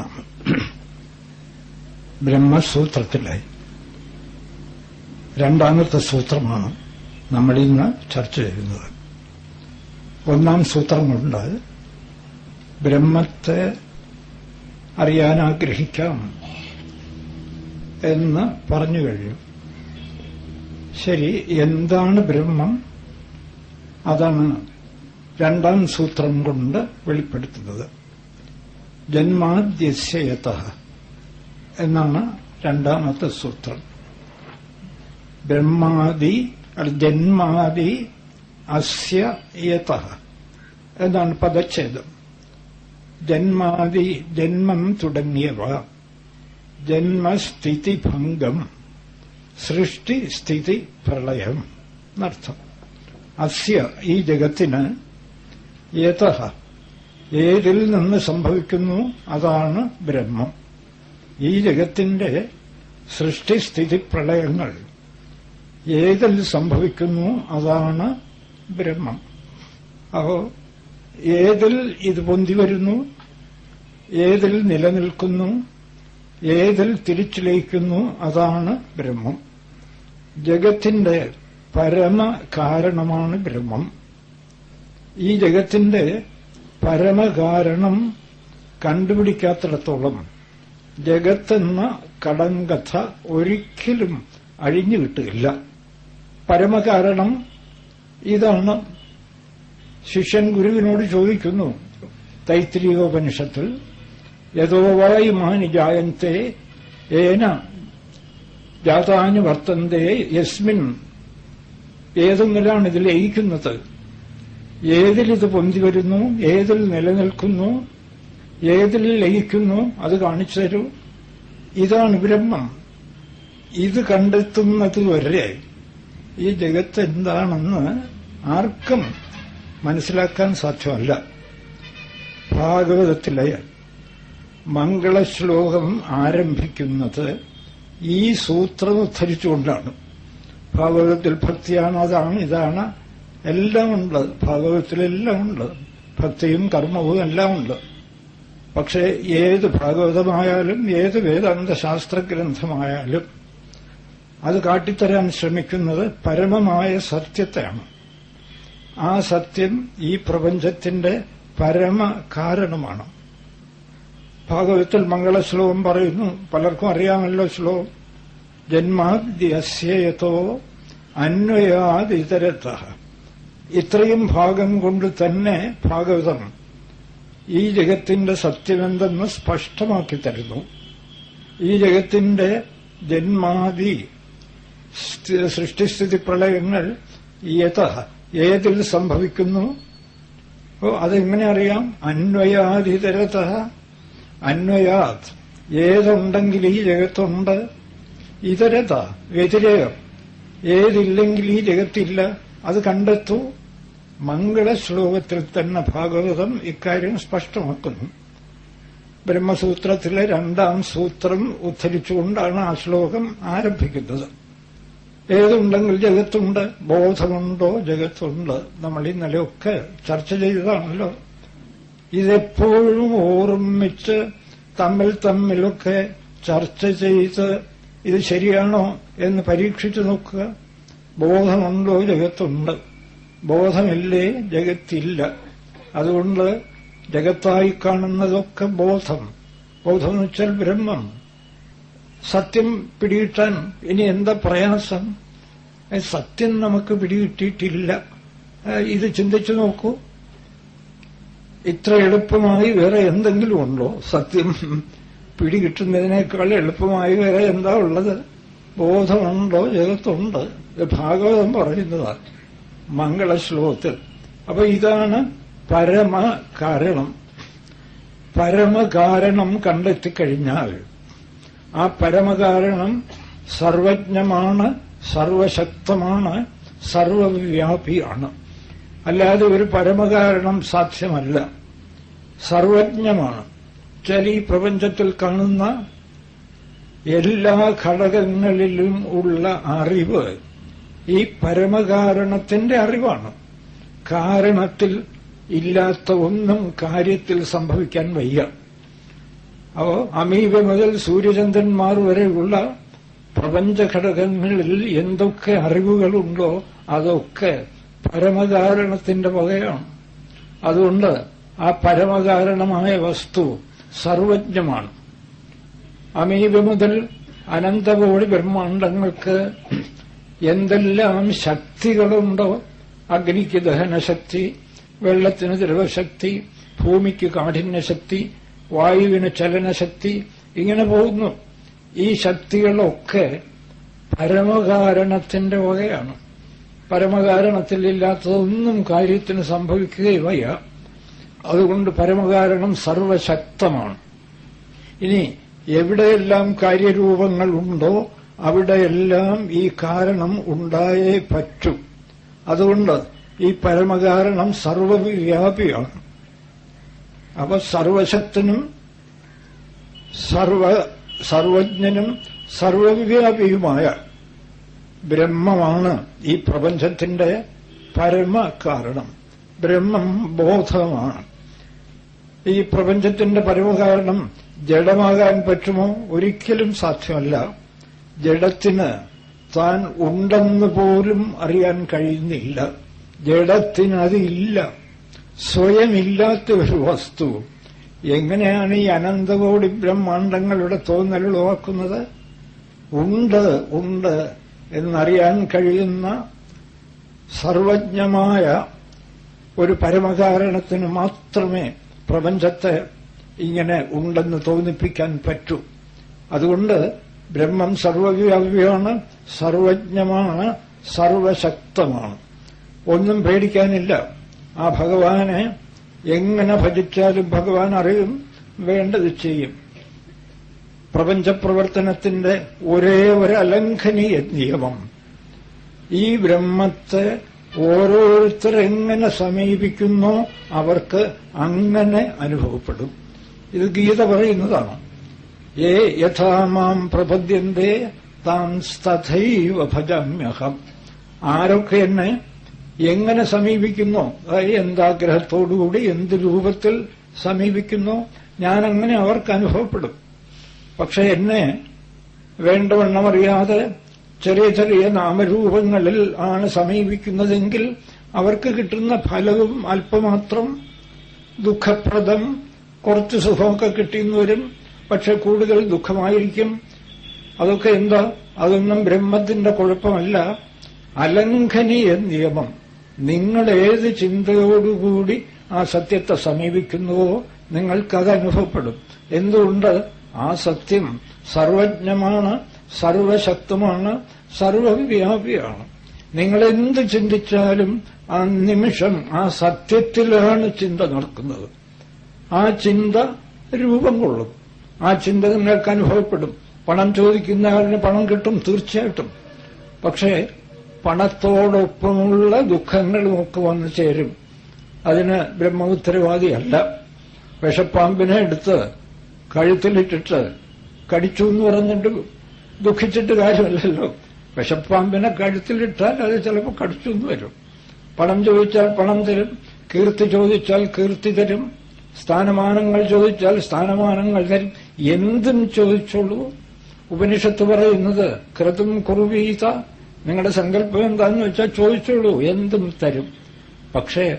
പറയുകയാണ് ബ്രഹ്മസൂത്രത്തിലെ രണ്ടാമത്തെ സൂത്രമാണ് നമ്മളിന്ന് ചർച്ച ചെയ്യുന്നത്. ഒന്നാം സൂത്രം കൊണ്ട് ബ്രഹ്മത്തെ അറിയാൻ ആഗ്രഹിക്കാം എന്ന് പറഞ്ഞു കഴിഞ്ഞു. ശരി എന്താണ് ബ്രഹ്മം? അതാണ് രണ്ടാം സൂത്രം കൊണ്ട് വെളിപ്പെടുത്തുന്നത്. ജന്മാദ്യസ്യയത എന്നാണ് രണ്ടാമത്തെ സൂത്രം. ബ്രഹ്മാദി ജന്മാദി അസ്യ യത എന്നാണ് പദച്ഛേദം. ജന്മാദി ജന്മം തുടങ്ങിയവ. ജന്മസ്ഥിതിഭംഗം സൃഷ്ടി സ്ഥിതി പ്രളയം എന്നർത്ഥം. അസ്യ ഈ ജഗത്തിന് യഥ ഏതിൽ നിന്ന് സംഭവിക്കുന്നു അതാണ് ബ്രഹ്മം. ഈ ജഗത്തിന്റെ സൃഷ്ടിസ്ഥിതി പ്രളയങ്ങൾ ഏതിൽ സംഭവിക്കുന്നു അതാണ് ബ്രഹ്മം. അപ്പോ ഏതിൽ ഇത് പൊന്തി വരുന്നു? ഏതിൽ നിലനിൽക്കുന്നു? ഏതിൽ തിരിച്ചു ലയിക്കുന്നു അതാണ് ബ്രഹ്മം. ജഗത്തിന്റെ പരമ കാരണമാണ് ബ്രഹ്മം. ഈ ജഗത്തിന്റെ പരമകാരണം കണ്ടുപിടിക്കാത്തിടത്തോളം ജഗത്തെന്ന കടങ്കഥ ഒരിക്കലും അഴിഞ്ഞു കിട്ടുകയില്ല. പരമകാരണം ഇതാണ്. ശിഷ്യൻ ഗുരുവിനോട് ചോദിക്കുന്നു തൈത്രീയോപനിഷത്തിൽ യഥോ വായുമാനി ജായന്തെ ഏന ജാതാനുവർത്തന്തേ യസ്മിൻ ഏതെങ്കിലാണ് ഇതിൽ ലയിക്കുന്നത്? ഏതിലിത് പൊന്തി വരുന്നു ഏതിൽ നിലനിൽക്കുന്നു ഏതിൽ ലയിക്കുന്നു അത് കാണിച്ചു തരൂ. ഇതാണ് ബ്രഹ്മം. ഇത് കണ്ടെത്തുന്നത് വരെ ഈ ജഗത്ത് എന്താണെന്ന് ആർക്കും മനസ്സിലാക്കാൻ സാധ്യമല്ല. ഭാഗവതത്തിലെ മംഗളശ്ലോകം ആരംഭിക്കുന്നത് ഈ സൂത്രം ഉദ്ധരിച്ചുകൊണ്ടാണ്. ഭാഗവതത്തിൽ ഭക്തിയാണ് അതാണ് ഇതാണ് എല്ലാം ഉണ്ട്. ഭാഗവതത്തിലെല്ലാം ഉണ്ട്. ഭക്തിയും കർമ്മവും എല്ലാം ഉണ്ട്. പക്ഷേ ഏത് ഭാഗവതമായാലും ഏത് വേദാന്ത ശാസ്ത്രഗ്രന്ഥമായാലും അത് കാട്ടിത്തരാൻ ശ്രമിക്കുന്നത് പരമമായ സത്യത്തെയാണ്. ആ സത്യം ഈ പ്രപഞ്ചത്തിന്റെ പരമ കാരണമാണ്. ഭാഗവതത്തിൽ മംഗളശ്ലോകം പറയുന്നു. പലർക്കും അറിയാമല്ലോ ശ്ലോകം. ജന്മാദ്യസ്യയതോ അന്വയാദിതരത്ത ഇത്രയും ഭാഗം കൊണ്ട് തന്നെ ഭാഗവതം ഈ ജഗത്തിന്റെ സത്യമെന്തെന്ന് സ്പഷ്ടമാക്കി തരുന്നു. ഈ ജഗത്തിന്റെ ജന്മാദി സൃഷ്ടിസ്ഥിതി പ്രളയങ്ങൾ യഥ ഏതിൽ സംഭവിക്കുന്നു? ഓ അതെങ്ങനെ അറിയാം? അന്വയാധിതരത അന്വയാത് ഏതുണ്ടെങ്കിൽ ഈ ജഗത്തുണ്ട്? ഇതരത വ്യതിരേകം. ഏതില്ലെങ്കിൽ ഈ ജഗത്തില്ല. അത് കണ്ടെത്തൂ. മംഗളശ്ലോകത്തിൽ തന്നെ ഭാഗവതം ഇക്കാര്യം സ്പഷ്ടമാക്കുന്നു. ബ്രഹ്മസൂത്രത്തിലെ രണ്ടാം സൂത്രം ഉദ്ധരിച്ചുകൊണ്ടാണ് ആ ശ്ലോകം ആരംഭിക്കുന്നത്. ഏതുണ്ടെങ്കിൽ ജഗത്തുണ്ട് ബോധമുണ്ടോ ജഗത്തുണ്ട്. നമ്മൾ ഇന്നലെയൊക്കെ ചർച്ച ചെയ്തതാണല്ലോ. ഇതെപ്പോഴും ഓർമ്മിച്ച് തമ്മിൽ തമ്മിലൊക്കെ ചർച്ച ചെയ്ത് ഇത് ശരിയാണോ എന്ന് പരീക്ഷിച്ചു നോക്കുക. ബോധമുണ്ടോ ജഗത്തുണ്ട്. ബോധമില്ലേ? ജഗത്തില്ല. അതുകൊണ്ട് ജഗത്തായി കാണുന്നതൊക്കെ ബോധം. ബോധം എന്ന് വെച്ചാൽ ബ്രഹ്മം. സത്യം പിടികിട്ടാൻ ഇനി എന്താ പ്രയാസം? സത്യം നമുക്ക് പിടികിട്ടിയിട്ടില്ല. ഇത് ചിന്തിച്ചു നോക്കൂ. ഇത്ര എളുപ്പമായി വേറെ എന്തെങ്കിലും ഉണ്ടോ? സത്യം പിടികിട്ടുന്നതിനേക്കാൾ എളുപ്പമായി വേറെ എന്താ ഉള്ളത്? ബോധമുണ്ടോ? ജഗത്തുണ്ട്. ഭാഗവതം പറയുന്നതാണ് മംഗളശ്ലോകത്തിൽ. അപ്പൊ ഇതാണ് പരമ കാരണം പരമകാരണം കണ്ടെത്തിക്കഴിഞ്ഞാൽ ആ പരമകാരണം സർവജ്ഞമാണ് സർവശക്തമാണ് സർവവ്യാപിയാണ് അല്ലാതെ ഒരു പരമകാരണം സാധ്യമല്ല. സർവജ്ഞമാണ്. ചില ഈ പ്രപഞ്ചത്തിൽ കാണുന്ന എല്ലാ ഘടകങ്ങളിലും ഉള്ള അറിവ് ഈ പരമകാരണത്തിന്റെ അറിവാണ്. കാരണത്തിൽ ഇല്ലാത്ത ഒന്നും കാര്യത്തിൽ സംഭവിക്കാൻ വയ്യ. അപ്പോ അമീബ മുതൽ സൂര്യചന്ദ്രന്മാർ വരെയുള്ള പ്രപഞ്ചഘടകങ്ങളിൽ എന്തൊക്കെ അറിവുകളുണ്ടോ അതൊക്കെ പരമകാരണത്തിന്റെ വകയാണ് അതുകൊണ്ട് ആ പരമകാരണമായ വസ്തു സർവജ്ഞമാണ്. അമീബ മുതൽ അനന്തകോടി ബ്രഹ്മാണ്ടങ്ങൾക്ക് എന്തെല്ലാം ശക്തികളുണ്ടോ? അഗ്നിക്ക് ദഹനശക്തി വെള്ളത്തിന് ദ്രവശക്തി ഭൂമിക്ക് കാഠിന്യശക്തി വായുവിന് ചലനശക്തി ഇങ്ങനെ പോകുന്നു. ഈ ശക്തികളൊക്കെ പരമകാരണത്തിന്റെ വകയാണ്. പരമകാരണത്തിലില്ലാത്തതൊന്നും കാര്യത്തിന് സംഭവിക്കുകയും വയ്യ അതുകൊണ്ട് പരമകാരണം സർവശക്തമാണ്. ഇനി എവിടെയെല്ലാം കാര്യരൂപങ്ങൾ ഉണ്ടോ അവിടെയെല്ലാം ഈ കാരണം ഉണ്ടായേ പറ്റൂ. അതുകൊണ്ട് ഈ പരമകാരണം സർവവ്യാപിയാണ്. അപ്പൊ സർവശക്തനും സർവ സർവജ്ഞനും സർവവ്യാപിയുമായ ബ്രഹ്മമാണ് ഈ പ്രപഞ്ചത്തിന്റെ പരമകാരണം. ബ്രഹ്മം ബോധമാണ്. ഈ പ്രപഞ്ചത്തിന്റെ പരമകാരണം ജഡമാകാൻ പറ്റുമോ? ഒരിക്കലും സാധ്യമല്ല. ജഡത്തിന് താൻ ഉണ്ടെന്ന് പോലും അറിയാൻ കഴിയുന്നില്ല ജഡത്തിന് അതില്ല. സ്വയമില്ലാത്ത ഒരു വസ്തു. എങ്ങനെയാണ് ഈ അനന്തകോടി ബ്രഹ്മാണ്ടങ്ങളുടെ തോന്നൽ ഉളവാക്കുന്നത്? ഉണ്ട് ഉണ്ട് എന്നറിയാൻ കഴിയുന്ന സർവജ്ഞമായ ഒരു പരമകാരണത്തിന് മാത്രമേ പ്രപഞ്ചത്തെ ഇങ്ങനെ ഉണ്ടെന്ന് തോന്നിപ്പിക്കാൻ പറ്റൂ. അതുകൊണ്ട് ബ്രഹ്മം സർവവ്യാപിയാണ് സർവജ്ഞമാണ് സർവശക്തമാണ്. ഒന്നും പേടിക്കാനില്ല. ആ ഭഗവാനെ എങ്ങനെ ഭജിച്ചാലും ഭഗവാൻ അറിയും വേണ്ടത് ചെയ്യും. പ്രപഞ്ചപ്രവർത്തനത്തിന്റെ ഒരേ ഒരു അലംഘനീയ നിയമം ഈ ബ്രഹ്മത്തെ ഓരോരുത്തർ എങ്ങനെ സമീപിക്കുന്നോ അവർക്ക് അങ്ങനെ അനുഭവപ്പെടും. ഇത് ഗീത പറയുന്നതാണ്. ഏ യഥാമാം പ്രപദ്യന്തേ താം തഥൈവ ഭജമ്യഹം ആരൊക്കെ എന്നെ എങ്ങനെ സമീപിക്കുന്നു? അതായത് എന്താഗ്രഹത്തോടുകൂടി എന്ത് രൂപത്തിൽ സമീപിക്കുന്നു? ഞാനങ്ങനെ അവർക്ക് അനുഭവപ്പെടും. പക്ഷെ എന്നെ വേണ്ടവണ്ണം അറിയാതെ ചെറിയ ചെറിയ നാമരൂപങ്ങളിൽ ആണ് സമീപിക്കുന്നതെങ്കിൽ അവർക്ക് കിട്ടുന്ന ഫലവും അല്പമാത്രം ദുഃഖപ്രദം കുറച്ച് സുഖമൊക്കെ കിട്ടിയെന്ന് വരും. പക്ഷെ കൂടുതൽ ദുഃഖമായിരിക്കും. അതൊക്കെ എന്താ? അതൊന്നും ബ്രഹ്മത്തിന്റെ കുഴപ്പമല്ല. അലംഘനീയ നിയമം. നിങ്ങൾ ഏത് ചിന്തയോടുകൂടി ആ സത്യത്തെ സമീപിക്കുന്നുവോ നിങ്ങൾക്കത് അനുഭവപ്പെടും. എന്തുകൊണ്ട്? ആ സത്യം സർവജ്ഞമാണ് സർവശക്തമാണ് സർവവ്യാപിയാണ്. നിങ്ങൾ എന്ത് ചിന്തിച്ചാലും ആ നിമിഷം ആ സത്യത്തിലാണ് ചിന്ത നടക്കുന്നത്. ആ ചിന്ത രൂപം കൊള്ളും. ആ ചിന്ത നിങ്ങൾക്ക് അനുഭവപ്പെടും. പണം ചോദിക്കുന്ന ആളിന് പണം കിട്ടും തീർച്ചയായിട്ടും. പക്ഷേ പണത്തോടൊപ്പമുള്ള ദുഃഖങ്ങളുമൊക്കെ വന്നു ചേരും. അതിന് ബ്രഹ്മ ഉത്തരവാദിയല്ല വിഷപ്പാമ്പിനെ എടുത്ത് കഴുത്തിലിട്ടിട്ട് കടിച്ചു എന്ന് പറഞ്ഞിട്ട് ദുഃഖിച്ചിട്ട് കാര്യമല്ലല്ലോ. വിഷപ്പാമ്പിനെ കഴുത്തിലിട്ടാൽ അത് ചിലപ്പോൾ കടിച്ചു എന്ന് വരും. പണം ചോദിച്ചാൽ പണം തരും കീർത്തി ചോദിച്ചാൽ കീർത്തി തരും സ്ഥാനമാനങ്ങൾ ചോദിച്ചാൽ സ്ഥാനമാനങ്ങൾ തരും. എന്തും ചോദിച്ചോളൂ. ഉപനിഷത്ത് പറയുന്നത് കൃതും കുറുവീത നിങ്ങളുടെ സങ്കല്പം എന്താന്ന് വെച്ചാൽ ചോദിച്ചോളൂ. എന്തും തരും. പക്ഷേ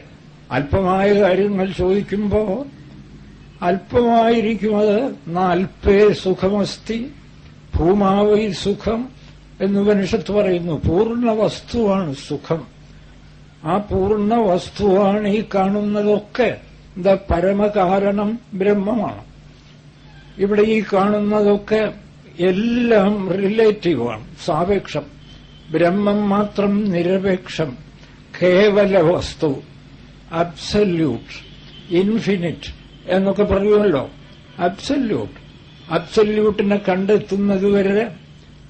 അല്പമായ കാര്യങ്ങൾ ചോദിക്കുമ്പോൾ അല്പമായിരിക്കും അത് നാൽപ്പേ സുഖമസ്തി ഭൂമാവൈ സുഖം എന്ന് ഉപനിഷത്ത് പറയുന്നു. പൂർണ വസ്തുവാണ് സുഖം. ആ പൂർണ വസ്തുവാണ് ഈ കാണുന്നതൊക്കെ എന്താ പരമകാരണം ബ്രഹ്മമാണ്. ഇവിടെ ഈ കാണുന്നതൊക്കെ എല്ലാം റിലേറ്റീവാണ് സാപേക്ഷം. ബ്രഹ്മം മാത്രം നിരപേക്ഷം. കേവല വസ്തു അബ്സല്യൂട്ട് ഇൻഫിനിറ്റ് എന്നൊക്കെ പറയുമല്ലോ. അബ്സല്യൂട്ട് അബ്സല്യൂട്ടിനെ കണ്ടെത്തുന്നതുവരെ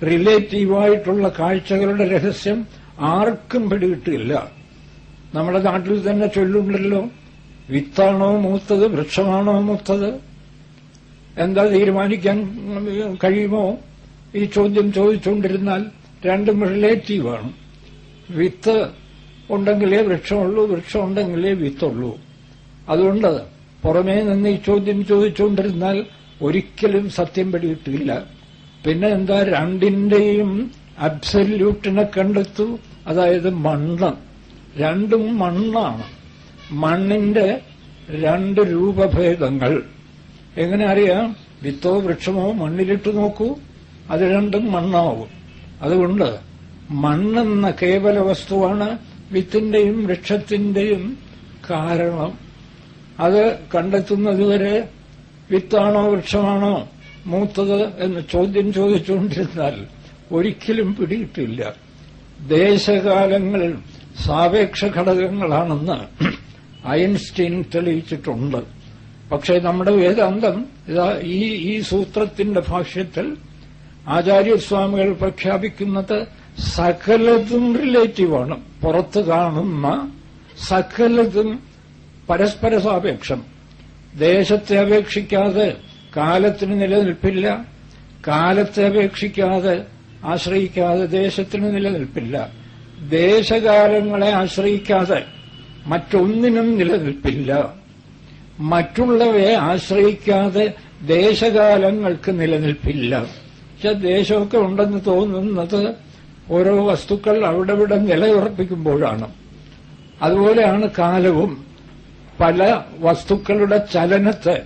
റിലേറ്റീവായിട്ടുള്ള കാഴ്ചകളുടെ രഹസ്യം ആർക്കും പിടികിട്ടില്ല. നമ്മുടെ നാട്ടിൽ തന്നെ ചൊല്ലുണ്ടല്ലോ. വിത്താണോ മൂത്തത് വൃക്ഷമാണോ മൂത്തത്? എന്താ തീരുമാനിക്കാൻ കഴിയുമോ? ഈ ചോദ്യം ചോദിച്ചുകൊണ്ടിരുന്നാൽ രണ്ടും റിലേറ്റീവാണ് വിത്ത് ഉണ്ടെങ്കിലേ വൃക്ഷമുള്ളൂ വൃക്ഷം ഉണ്ടെങ്കിലേ വിത്തുള്ളൂ. അതുകൊണ്ട് പുറമേ നിന്ന് ഈ ചോദ്യം ചോദിച്ചുകൊണ്ടിരുന്നാൽ ഒരിക്കലും സത്യം പിടികിട്ടില്ല. പിന്നെ എന്താ രണ്ടിന്റെയും അബ്സല്യൂട്ടിനെ കണ്ടെത്തു? അതായത് മണ്ണ്. രണ്ടും മണ്ണാണ്. മണ്ണിന്റെ രണ്ട് രൂപഭേദങ്ങൾ. എങ്ങനെ അറിയാം? വിത്തോ വൃക്ഷമോ മണ്ണിലിട്ട് നോക്കൂ അത് രണ്ടും മണ്ണാവും. അതുകൊണ്ട് മണ്ണെന്ന കേവല വസ്തുവാണ് വിത്തിന്റെയും വൃക്ഷത്തിന്റെയും കാരണം. അത് കണ്ടെത്തുന്നതുവരെ വിത്താണോ വൃക്ഷമാണോ മൂത്തത് എന്ന് ചോദ്യം ചോദിച്ചുകൊണ്ടിരുന്നാൽ ഒരിക്കലും പിടിയിട്ടില്ല. ദേശകാലങ്ങൾ സാപേക്ഷ ഘടകങ്ങളാണെന്ന് ഐൻസ്റ്റീൻ തെളിയിച്ചിട്ടുണ്ട്. പക്ഷേ നമ്മുടെ വേദാന്തം ഇതാ ഈ ഈ സൂത്രത്തിന്റെ ഭാഷ്യത്തിൽ ആചാര്യസ്വാമികൾ പ്രഖ്യാപിക്കുന്നത് സകലതും റിലേറ്റീവാണ്. പുറത്ത് കാണുന്ന സകലതും പരസ്പര സാപേക്ഷം. ദേശത്തെ അപേക്ഷിക്കാതെ കാലത്തിന് നിലനിൽപ്പില്ല. കാലത്തെ അപേക്ഷിക്കാതെ ആശ്രയിക്കാതെ ദേശത്തിന് നിലനിൽപ്പില്ല. ദേശകാലങ്ങളെ ആശ്രയിക്കാതെ മറ്റൊന്നിനും നിലനിൽപ്പില്ല. മറ്റുള്ളവയെ ആശ്രയിക്കാതെ ദേശകാലങ്ങൾക്ക് നിലനിൽപ്പില്ല. പക്ഷെ ദേശമൊക്കെ ഉണ്ടെന്ന് തോന്നുന്നത് ഓരോ വസ്തുക്കൾ അവിടെ ഇവിടെ നിലയുറപ്പിക്കുമ്പോഴാണ്. അതുപോലെയാണ് കാലവും. പല വസ്തുക്കളുടെ ചലനത്തെ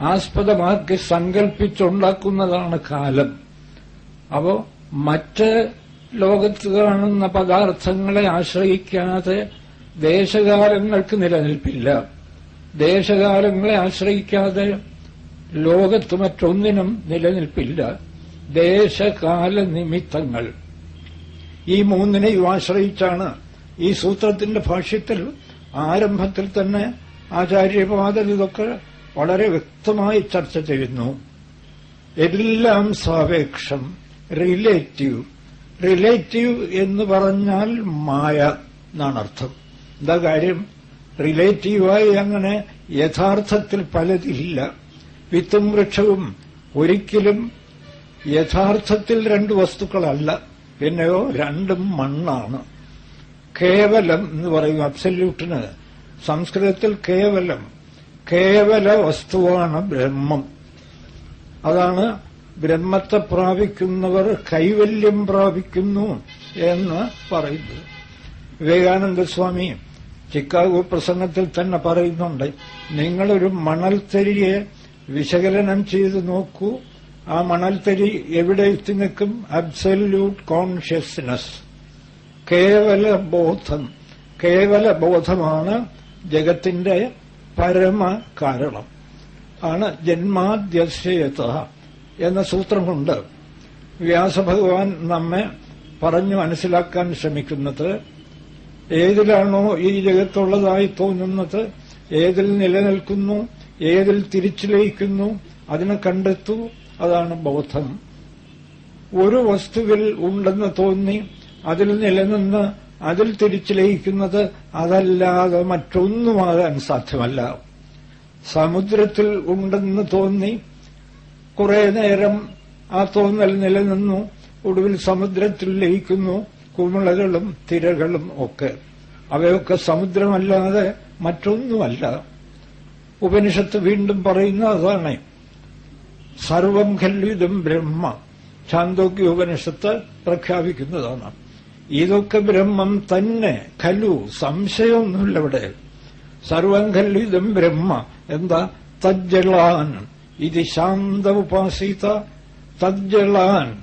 ആസ്പദമാക്കി സങ്കല്പിച്ചുണ്ടാക്കുന്നതാണ് കാലം. അപ്പോ മറ്റ് ലോകത്ത് കാണുന്ന പദാർത്ഥങ്ങളെ ആശ്രയിക്കാതെ ദേശകാലങ്ങൾക്ക് നിലനിൽപ്പില്ല. ദേശകാലങ്ങളെ ആശ്രയിക്കാതെ ലോകത്ത് മറ്റൊന്നിനും നിലനിൽപ്പില്ല. ദേശകാല നിമിത്തങ്ങൾ ഈ മൂന്നിനെയും ആശ്രയിച്ചാണ് ഈ സൂത്രത്തിന്റെ ഭാഷ്യത്തിൽ ആരംഭത്തിൽ തന്നെ ആചാര്യപാദർ ഇതൊക്കെ വളരെ വ്യക്തമായി ചർച്ച ചെയ്യുന്നു. എല്ലാം സാപേക്ഷം റിലേറ്റീവ് റിലേറ്റീവ് എന്ന് പറഞ്ഞാൽ മായ എന്നാണ് അർത്ഥം എന്താ കാര്യം? റിലേറ്റീവായി അങ്ങനെ യഥാർത്ഥത്തിൽ പലതില്ല. വിത്തും വൃക്ഷവും ഒരിക്കലും യഥാർത്ഥത്തിൽ രണ്ട് വസ്തുക്കളല്ല. പിന്നെയോ രണ്ടും മണ്ണാണ്. കേവലം എന്ന് പറയും അബ്സല്യൂട്ടിന്. സംസ്കൃതത്തിൽ കേവലം. കേവല വസ്തുവാണ് ബ്രഹ്മം. അതാണ് ബ്രഹ്മത്തെ പ്രാപിക്കുന്നവർ കൈവല്യം പ്രാപിക്കുന്നു എന്ന് പറയുന്നത്. വിവേകാനന്ദ സ്വാമി ചിക്കാഗോ പ്രസംഗത്തിൽ തന്നെ പറയുന്നുണ്ട് നിങ്ങളൊരു മണൽത്തരിയെ വിശകലനം ചെയ്ത് നോക്കൂ. ആ മണൽത്തരി എവിടെ എത്തി നിൽക്കും? അബ്സല്യൂട്ട് കോൺഷ്യസ്നസ് കേവല ബോധം. കേവല ബോധമാണ് ജഗത്തിന്റെ പരമ കാരണം ആണ് ജന്മാദ്യശയത എന്ന സൂത്രമുണ്ട്. വ്യാസഭഗവാൻ നമ്മെ പറഞ്ഞു മനസ്സിലാക്കാൻ ശ്രമിക്കുന്നത് ഏതിലാണോ ഈ ജഗത്തുള്ളതായി തോന്നുന്നത് ഏതിൽ നിലനിൽക്കുന്നു ഏതിൽ തിരിച്ചു ലയിക്കുന്നു അതിനെ കണ്ടെത്തൂ അതാണ് ബോധം. ഒരു വസ്തുവിൽ ഉണ്ടെന്ന് തോന്നി അതിൽ നിലനിന്ന് അതിൽ തിരിച്ചു ലയിക്കുന്നത് അതല്ലാതെ മറ്റൊന്നുമാകാൻ സാധ്യമല്ല. സമുദ്രത്തിൽ ഉണ്ടെന്ന് തോന്നി കുറെ നേരം ആ തോന്നൽ നിലനിന്നു ഒടുവിൽ സമുദ്രത്തിൽ ലയിക്കുന്നു കുമിളകളും തിരകളും ഒക്കെ. അവയൊക്കെ സമുദ്രമല്ലാതെ മറ്റൊന്നുമല്ല. ഉപനിഷത്ത് വീണ്ടും പറയുന്ന അതാണ്. സർവം ഖല്ലിതും ബ്രഹ്മ. ചാന്തോക്കി ഉപനിഷത്ത് പ്രഖ്യാപിക്കുന്നതാണ്. ഇതൊക്കെ ബ്രഹ്മം തന്നെ ഖലു സംശയമൊന്നുമില്ല ഇവിടെ. സർവം ഖല്ലിതും ബ്രഹ്മ. എന്താ? തജ്ജളാൻ ഇത് ശാന്ത ഉപാസിത തജ്ജളാൻ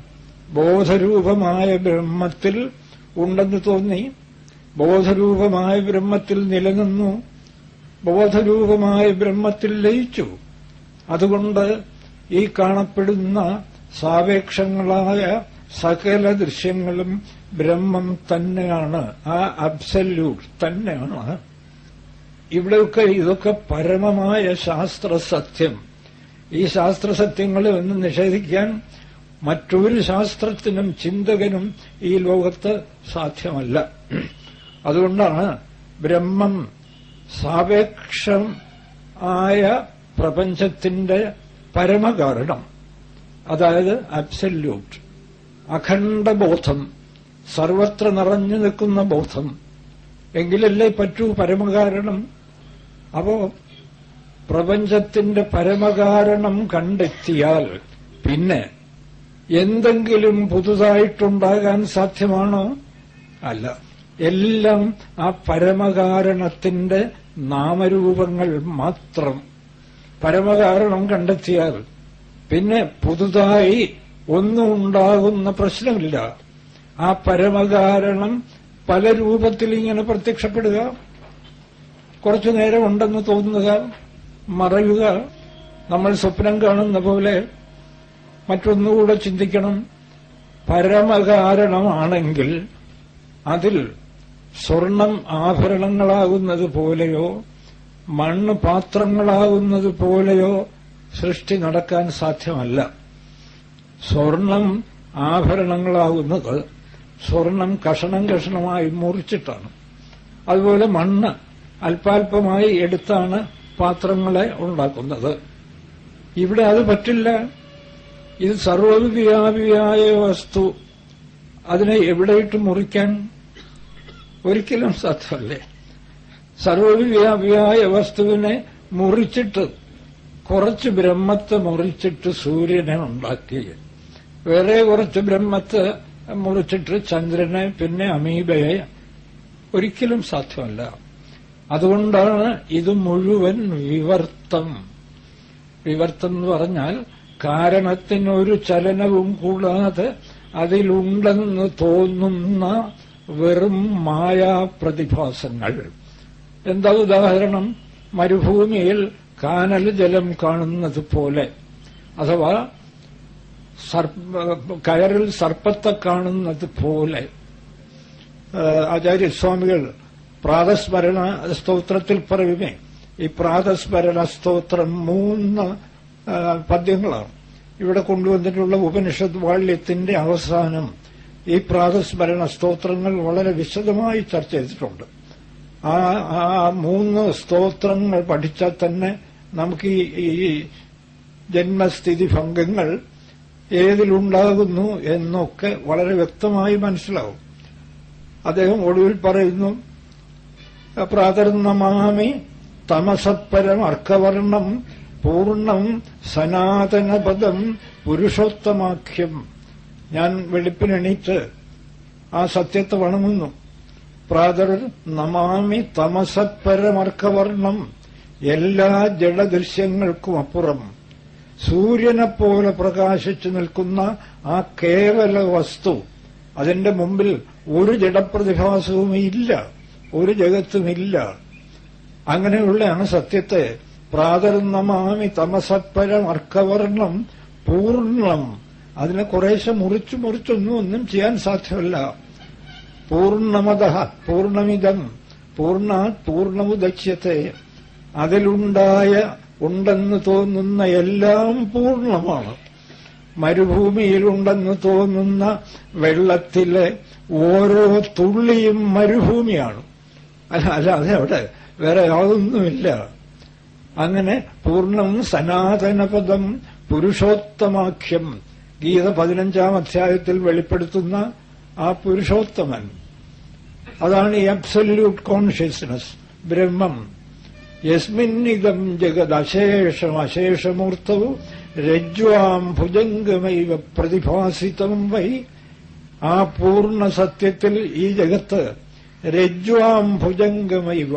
ബോധരൂപമായ ബ്രഹ്മത്തിൽ ഉണ്ടെന്ന് തോന്നി. ബോധരൂപമായ ബ്രഹ്മത്തിൽ നിലനിന്നു. ബോധരൂപമായ ബ്രഹ്മത്തിൽ ലയിച്ചു. അതുകൊണ്ട് ഈ കാണപ്പെടുന്ന സാപേക്ഷങ്ങളായ സകല ദൃശ്യങ്ങളും ബ്രഹ്മം തന്നെയാണ്. ആ അബ്സല്യൂട്ട് തന്നെയാണ്. ഇവിടെയൊക്കെ ഇതൊക്കെ പരമമായ ശാസ്ത്രസത്യം. ഈ ശാസ്ത്രസത്യങ്ങളെ ഒന്ന് നിഷേധിക്കാൻ മറ്റൊരു ശാസ്ത്രത്തിനും ചിന്തകനും ഈ ലോകത്ത് സാധ്യമല്ല. അതുകൊണ്ടാണ് ബ്രഹ്മം സാപേക്ഷം ആയ പ്രപഞ്ചത്തിന്റെ പരമകാരണം. അതായത് അബ്സല്യൂട്ട്. അഖണ്ഡബോധം. സർവത്ര നിറഞ്ഞു നിൽക്കുന്ന ബോധം. എങ്കിലല്ലേ പറ്റൂ പരമകാരണം? അപ്പോ പ്രപഞ്ചത്തിന്റെ പരമകാരണം കണ്ടെത്തിയാൽ പിന്നെ എന്തെങ്കിലും പുതുതായിട്ടുണ്ടാകാൻ സാധ്യമാണോ? അല്ല. എല്ലാം ആ പരമകാരണത്തിന്റെ നാമരൂപങ്ങൾ മാത്രം. പരമകാരണം കണ്ടെത്തിയാൽ പിന്നെ പുതുതായി ഒന്നും ഉണ്ടാകുന്ന പ്രശ്നമില്ല. ആ പരമകാരണം പല രൂപത്തിൽ ഇങ്ങനെ പ്രത്യക്ഷപ്പെടുക കുറച്ചു നേരം തോന്നുക മറയുക നമ്മൾ സ്വപ്നം കാണുന്ന പോലെ മറ്റൊന്നുകൂടെ ചിന്തിക്കണം. പരമകാരണമാണെങ്കിൽ അതിൽ സ്വർണം ആഭരണങ്ങളാകുന്നത് പോലെയോ മണ്ണ് പാത്രങ്ങളാകുന്നത് പോലെയോ സൃഷ്ടി നടക്കാൻ സാധ്യമല്ല. സ്വർണം ആഭരണങ്ങളാകുന്നത് സ്വർണം കഷണം കഷണമായി മുറിച്ചിട്ടാണ്. അതുപോലെ മണ്ണ് അല്പാൽപമായി എടുത്താണ് പാത്രങ്ങളെ ഉണ്ടാക്കുന്നത്. ഇവിടെ അത് പറ്റില്ല. ഇത് സർവവ്യാപിയായ വസ്തു. അതിനെ എവിടെയിട്ട് മുറിക്കാൻ? ഒരിക്കലും സാധ്യമല്ലേ? സർവവ്യാപിയായ വസ്തുവിനെ മുറിച്ചിട്ട് കുറച്ച് ബ്രഹ്മത്തെ മുറിച്ചിട്ട് സൂര്യനെ ഉണ്ടാക്കി. വേറെ കുറച്ച് ബ്രഹ്മത്തെ മുറിച്ചിട്ട് ചന്ദ്രനെ പിന്നെ അമീബയെ. ഒരിക്കലും സാധ്യമല്ല. അതുകൊണ്ടാണ് ഇത് മുഴുവൻ വിവർത്തം. വിവർത്തം എന്ന് പറഞ്ഞാൽ കാരണത്തിനൊരു ചലനവും കൂടാതെ അതിലുണ്ടെന്ന് തോന്നുന്ന വെറും മായാപ്രതിഭാസങ്ങൾ. എന്താ ഉദാഹരണം? മരുഭൂമിയിൽ കാനൽ ജലം കാണുന്നത് പോലെ. അഥവാ കയറിൽ സർപ്പത്തെ കാണുന്നത് പോലെ. ആചാര്യസ്വാമികൾ പ്രാതസ്മരണ സ്തോത്രത്തിൽ പറയുമേ ഈ പ്രാതസ്മരണ സ്തോത്രം മൂന്ന് പദ്യങ്ങളാണ്. ഇവിടെ കൊണ്ടുവന്നിട്ടുള്ള ഉപനിഷത്ത് വാള്യത്തിന്റെ അവസാനം ഈ പ്രാതസ്മരണ സ്തോത്രങ്ങൾ വളരെ വിശദമായി ചർച്ച ചെയ്തിട്ടുണ്ട്. ആ ആ മൂന്ന് സ്തോത്രങ്ങൾ പഠിച്ചാൽ തന്നെ നമുക്ക് ഈ ജന്മസ്ഥിതി ഭംഗങ്ങൾ ഏതിലുണ്ടാകുന്നു എന്നൊക്കെ വളരെ വ്യക്തമായി മനസ്സിലാവും. അദ്ദേഹം ഒടുവിൽ പറയുന്നു പ്രാതർന്നമാമി തമസപ്പരം അർക്കവർണം പൂർണം സനാതനപദം പുരുഷോത്തമാഖ്യം. ഞാൻ വെളുപ്പിനെണീറ്റ് ആ സത്യത്തെ വണങ്ങുന്നു. പ്രാതർ നമാമി തമസപ്പരമർക്കവർണം എല്ലാ ജഡദൃശ്യങ്ങൾക്കും അപ്പുറം. സൂര്യനെപ്പോലെ പ്രകാശിച്ചു നിൽക്കുന്ന ആ കേവല വസ്തു അതിന്റെ മുമ്പിൽ ഒരു ജഡപ്രതിഭാസവുമില്ല ഒരു ജഗത്തുമില്ല. അങ്ങനെയുള്ളതാണ് സത്യത്തെ പ്രാതർന്നമാമി തമസപ്പരം അർക്കവർണം പൂർണം. അതിനെ കുറേശ്ശെ മുറിച്ചു മുറിച്ചൊന്നും ഒന്നും ചെയ്യാൻ സാധ്യമല്ല. പൂർണമത പൂർണമിതം പൂർണ പൂർണമുദക്ഷ്യത്തെ അതിലുണ്ടായ ഉണ്ടെന്ന് തോന്നുന്ന എല്ലാം പൂർണമാണ്. മരുഭൂമിയിലുണ്ടെന്ന് തോന്നുന്ന വെള്ളത്തിലെ ഓരോ തുള്ളിയും മരുഭൂമിയാണ്. അല്ല അല്ല അതെ അവിടെ വേറെ യാതൊന്നുമില്ല. അങ്ങനെ പൂർണം സനാതനപദം പുരുഷോത്തമാഖ്യം. ഗീത പതിനഞ്ചാം അധ്യായത്തിൽ വെളിപ്പെടുത്തുന്ന ആ പുരുഷോത്തമൻ. അതാണ് ഈ അബ്സല്യൂട്ട് കോൺഷ്യസ്നസ് ബ്രഹ്മം. യസ്മിന്നിതം ജഗത് അശേഷം അശേഷമൂർത്തവും രജ്വാം ഭുജംഗമൈവ പ്രതിഭാസിതം വൈ ആ പൂർണ സത്യത്തിൽ ഈ ജഗത്ത് രജ്വാം ഭുജംഗമൈവ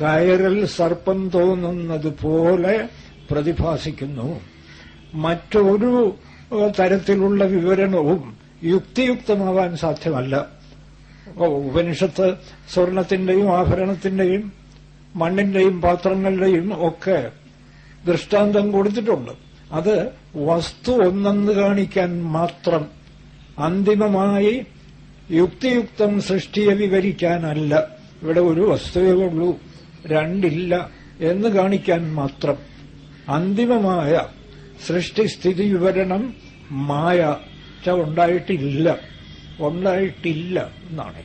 കയറിൽ സർപ്പം തോന്നുന്നത് പോലെ പ്രതിഭാസിക്കുന്നു. മറ്റൊരു തരത്തിലുള്ള വിവരണവും യുക്തിയുക്തമാവാൻ സാധ്യമല്ല. ഉപനിഷത്ത് സ്വർണത്തിന്റെയും ആഭരണത്തിന്റെയും മണ്ണിന്റെയും പാത്രങ്ങളുടെയും ഒക്കെ ദൃഷ്ടാന്തം കൊടുത്തിട്ടുണ്ട്. അത് വസ്തു ഒന്നെന്ന് കാണിക്കാൻ മാത്രം അന്തിമമായി യുക്തിയുക്തം സൃഷ്ടിയെ വിവരിക്കാനല്ല. ഇവിടെ ഒരു വസ്തുവേ ഉള്ളൂ. രണ്ടില്ല എന്ന് കാണിക്കാൻ മാത്രം അന്തിമമായ സൃഷ്ടിസ്ഥിതി വിവരണം മായ ഉണ്ടായിട്ടില്ല. ഉണ്ടായിട്ടില്ല എന്നാണ്.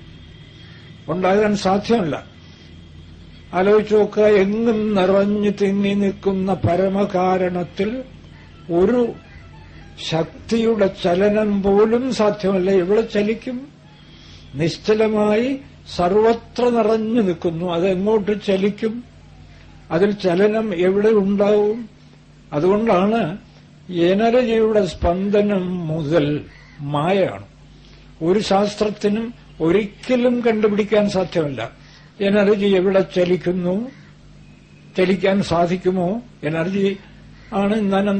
ഉണ്ടാകാൻ സാധ്യമല്ല. ആലോചിച്ചു നോക്കുക എങ്ങും നിറഞ്ഞു തിങ്ങി നിൽക്കുന്ന പരമകാരണത്തിൽ ഒരു ശക്തിയുടെ ചലനം പോലും സാധ്യമല്ല. എവിടെ ചലിക്കും? നിശ്ചലമായി സർവത്ര നിറഞ്ഞു നിൽക്കുന്നു. അതെങ്ങോട്ട് ചലിക്കും? അതിൽ ചലനം എവിടെ ഉണ്ടാവും? അതുകൊണ്ടാണ് എനർജിയുടെ സ്പന്ദനം മുതൽ മായയാണ്. ഒരു ശാസ്ത്രത്തിനും ഒരിക്കലും കണ്ടുപിടിക്കാൻ സാധ്യമല്ല. എനർജി എവിടെ ചലിക്കുന്നു? ചലിക്കാൻ സാധിക്കുമോ? എനർജി ആണ്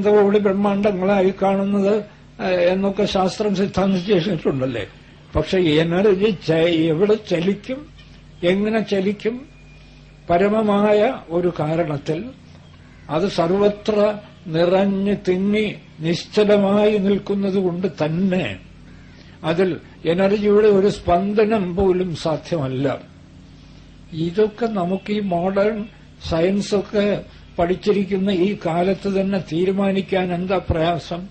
ഇവിടെ ബ്രഹ്മാണ്ടങ്ങളായി കാണുന്നത് എന്നൊക്കെ ശാസ്ത്രം സിദ്ധാന്തം സിദ്ധാന്തിച്ചിട്ടുണ്ടല്ലേ പക്ഷെ എനർജി എവിടെ ചലിക്കും എങ്ങനെ ചലിക്കും പരമമായ ഒരു കാരണത്തിൽ അത് സർവത്ര നിറഞ്ഞു തിങ്ങി നിശ്ചലമായി നിൽക്കുന്നതുകൊണ്ട് തന്നെ അതിൽ എനർജിയുടെ ഒരു സ്പന്ദനം പോലും സാധ്യമല്ല. ഇതൊക്കെ നമുക്ക് ഈ മോഡേൺ സയൻസൊക്കെ പഠിച്ചിരിക്കുന്ന ഈ കാലത്ത് തന്നെ തീരുമാനിക്കാൻ എന്താ പ്രയാസം?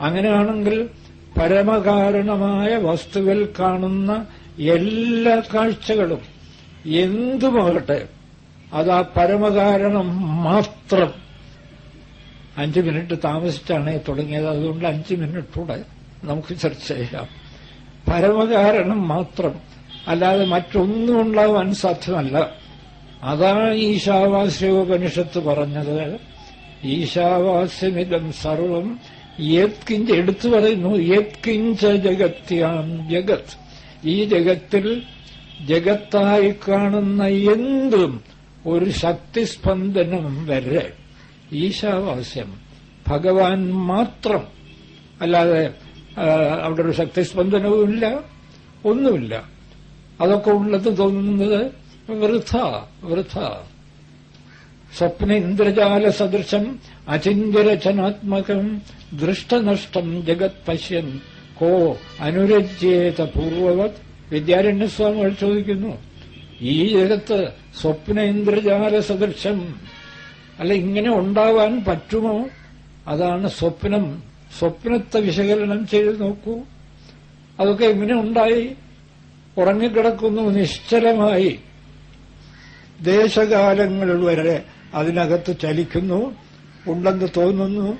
അങ്ങനെയാണെങ്കിൽ പരമകാരണമായ വസ്തുവിൽ കാണുന്ന എല്ലാ കാഴ്ചകളും എന്തുമാകട്ടെ അത് പരമകാരണം മാത്രം. അഞ്ച് മിനിറ്റ് താമസിച്ചാണ് തുടങ്ങിയത്. അതുകൊണ്ട് അഞ്ച് മിനിറ്റൂടെ നമുക്ക് ചർച്ച ചെയ്യാം. പരമകാരണം മാത്രം. അല്ലാതെ മറ്റൊന്നും ഉണ്ടാവാൻ സാധ്യമല്ല. അതാണ് ഈശാവാസ്യോപനിഷത്ത് പറഞ്ഞത്. ഈശാവാസ്യമിതം സർവം യത്കിഞ്ച എടുത്തു പറയുന്നു യത്കിഞ്ച ജഗത്യാം ജഗത്. ഈ ജഗത്തിൽ ജഗത്തായി കാണുന്ന എന്തും ഒരു ശക്തിസ്പന്ദനം വരെ. ഈശാവാസ്യം ഭഗവാൻ മാത്രം. അല്ലാതെ അവിടെ ഒരു ശക്തിസ്പന്ദനവുമില്ല ഒന്നുമില്ല. അതൊക്കെ ഉള്ളത് തോന്നുന്നത് വൃഥ വൃഥ. സ്വപ്ന ഇന്ദ്രജാല സദൃശം അചിന്തിരചനാത്മകം ദൃഷ്ടനഷ്ടം ജഗത് പശ്യൻ. കോ അനുരജ്യേത പൂർവവത്? വിദ്യാരണ്യസ്വാമികൾ ചോദിക്കുന്നു. ഈ ജഗത്ത് സ്വപ്ന ഇന്ദ്രജാല സദൃശം അല്ല ഇങ്ങനെ ഉണ്ടാവാൻ പറ്റുമോ? അതാണ് സ്വപ്നം. സ്വപ്നത്തെ വിശകലനം ചെയ്ത് നോക്കൂ. അതൊക്കെ എങ്ങനെ ഉണ്ടായി? ഉറങ്ങിക്കിടക്കുന്നു നിശ്ചലമായി. ദേശകാലങ്ങൾ വരെ അതിനകത്ത് ചലിക്കുന്നു ഉണ്ടെന്ന് തോന്നുന്നു.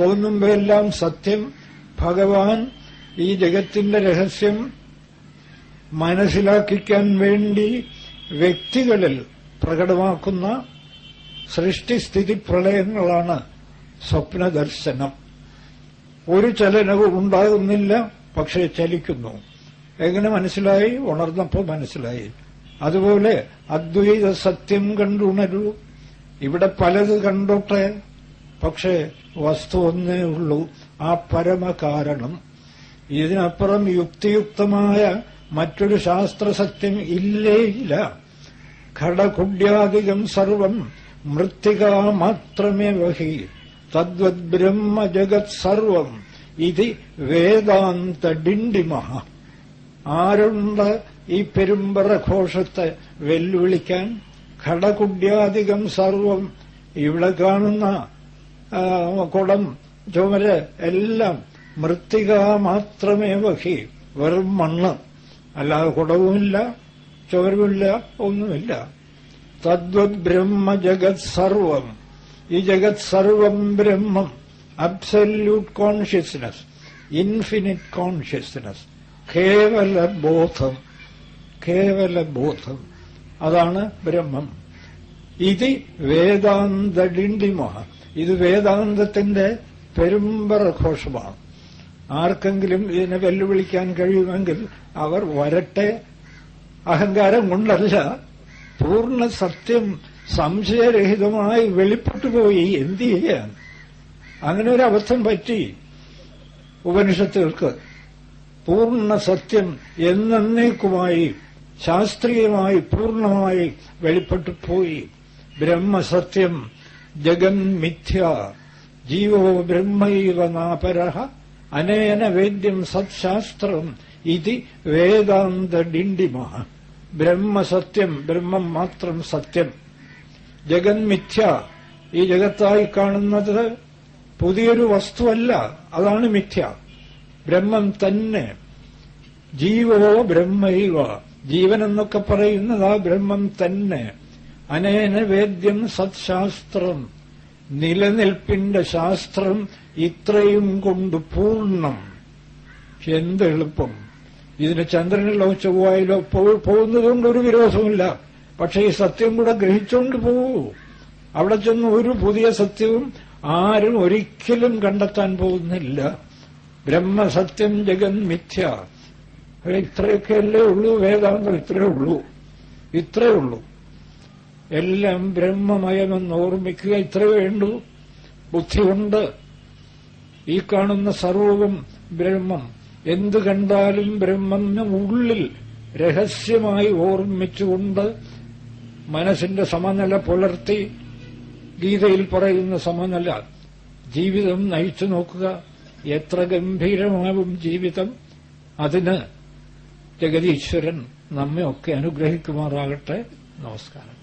തോന്നുമ്പോഴെല്ലാം സത്യം ഭഗവാൻ ഈ ജഗത്തിന്റെ രഹസ്യം മനസ്സിലാക്കിക്കാൻ വേണ്ടി വ്യക്തികളിൽ പ്രകടമാക്കുന്ന സൃഷ്ടിസ്ഥിതി പ്രളയങ്ങളാണ് സ്വപ്നദർശനം. ഒരു ചലനവും ഉണ്ടാകുന്നില്ല പക്ഷേ ചലിക്കുന്നു. എങ്ങനെ മനസ്സിലായി? ഉണർന്നപ്പോൾ മനസ്സിലായി. അതുപോലെ അദ്വൈത സത്യം കണ്ടുണരൂ. ഇവിടെ പലത് കണ്ടോട്ടെ? പക്ഷേ വസ്തു ഒന്നേ ഉള്ളൂ. ആ പരമകാരണം. ഇതിനപ്പുറം യുക്തിയുക്തമായ മറ്റൊരു ശാസ്ത്രസത്യം ഇല്ലേ ഇല്ല. ഘടകുഡ്യാധികം സർവം മൃത്തിക മാത്രമേ വഹി. തദ്വത് ബ്രഹ്മ ജഗത് സർവം. ഇത് വേദാന്ത ഡിണ്ടിമ. ആരുണ്ട് ഈ പെരുമ്പറ ഘോഷത്തെ വെല്ലുവിളിക്കാൻ? ഘടകുഡ്യാധികം സർവം. ഇവിടെ കാണുന്ന കുടം ചുമര് എല്ലാം മൃത്തിക മാത്രമേ വഹി. വെറും മണ്ണ്. അല്ലാതെ കുടവുമില്ല ചുമരുമില്ല ഒന്നുമില്ല. തദ്വത് ബ്രഹ്മ ജഗത് സർവം. ഈ ജഗത് സർവം ബ്രഹ്മം. Absolute consciousness. Infinite consciousness. കേവല ബോധം. കേവല ബോധം. അതാണ് ബ്രഹ്മം. ഇത് വേദാന്ത ഡിണ്ടിമ ഇത് വേദാന്തത്തിന്റെ പെരുമ്പറഘോഷമാണ്. ആർക്കെങ്കിലും ഇതിനെ വെല്ലുവിളിക്കാൻ കഴിയുമെങ്കിൽ അവർ വരട്ടെ. അഹങ്കാരം കൊണ്ടല്ല പൂർണ സത്യം സംശയരഹിതമായി വെളിപ്പെട്ടു പോയി. എന്ത് ചെയ്യാൻ? അങ്ങനെ ഒരു അബദ്ധം പറ്റി ഉപനിഷത്തുകൾക്ക്. പൂർണ സത്യം എന്നേക്കുമായി ശാസ്ത്രീയമായി പൂർണമായി വെളിപ്പെട്ടു പോയി. ബ്രഹ്മസത്യം ജഗൻ മിഥ്യ. ജീവോ ബ്രഹ്മൈവ നാപര അനേന വേദ്യം സത്ശാസ്ത്രം ഇത് വേദാന്ത ഡിണ്ടിമ. ബ്രഹ്മസത്യം ബ്രഹ്മം മാത്രം സത്യം. ജഗന്മിഥ്യ മിഥ്യ. ഈ ജഗത്തായി കാണുന്നത് പുതിയൊരു വസ്തുവല്ല അതാണ് മിഥ്യ. ബ്രഹ്മം തന്നെ. ജീവോ ബ്രഹ്മൈവ. ജീവൻ എന്നൊക്കെ പറയുന്നത് ആ ബ്രഹ്മം തന്നെ. അനേന വേദ്യം സത്ശാസ്ത്രം. നിലനിൽപ്പിന്റെ ശാസ്ത്രം ഇത്രയും കൊണ്ട് പൂർണം. എന്ത് എളുപ്പം. ഇതിന് ചന്ദ്രനിലോ ചൊവ്വായിലോ പോകുന്നതുകൊണ്ട് ഒരു വിരോധമില്ല പക്ഷേ ഈ സത്യം കൂടെ ഗ്രഹിച്ചുകൊണ്ട് പോകൂ അവിടെ ചെന്ന് ഒരു പുതിയ സത്യവും ആരും ഒരിക്കലും കണ്ടെത്താൻ പോകുന്നില്ല. ബ്രഹ്മസത്യം ജഗൻ മിഥ്യ. ഇത്രയൊക്കെയല്ലേ ഉള്ളൂ വേദാന്തം ഇത്രയേ ഉള്ളൂ. ഇത്രയേ ഉള്ളൂ. എല്ലാം ബ്രഹ്മമയമെന്ന് ഓർമ്മിക്കുക ഇത്രയേ വേണ്ടൂ ബുദ്ധിയുണ്ട്. ഈ കാണുന്ന സർവവും ബ്രഹ്മം. എന്ത് കണ്ടാലും ബ്രഹ്മന് ഉള്ളിൽ രഹസ്യമായി ഓർമ്മിച്ചുകൊണ്ട് മനസ്സിന്റെ സമനില പുലർത്തി ഗീതയിൽ പറയുന്ന സമനില ജീവിതം നയിച്ചു നോക്കുക. എത്ര ഗംഭീരമാവും ജീവിതം. അതിന് ജഗതീശ്വരൻ നമ്മെ ഒക്കെ അനുഗ്രഹിക്കുമാറാകട്ടെ. നമസ്കാരം.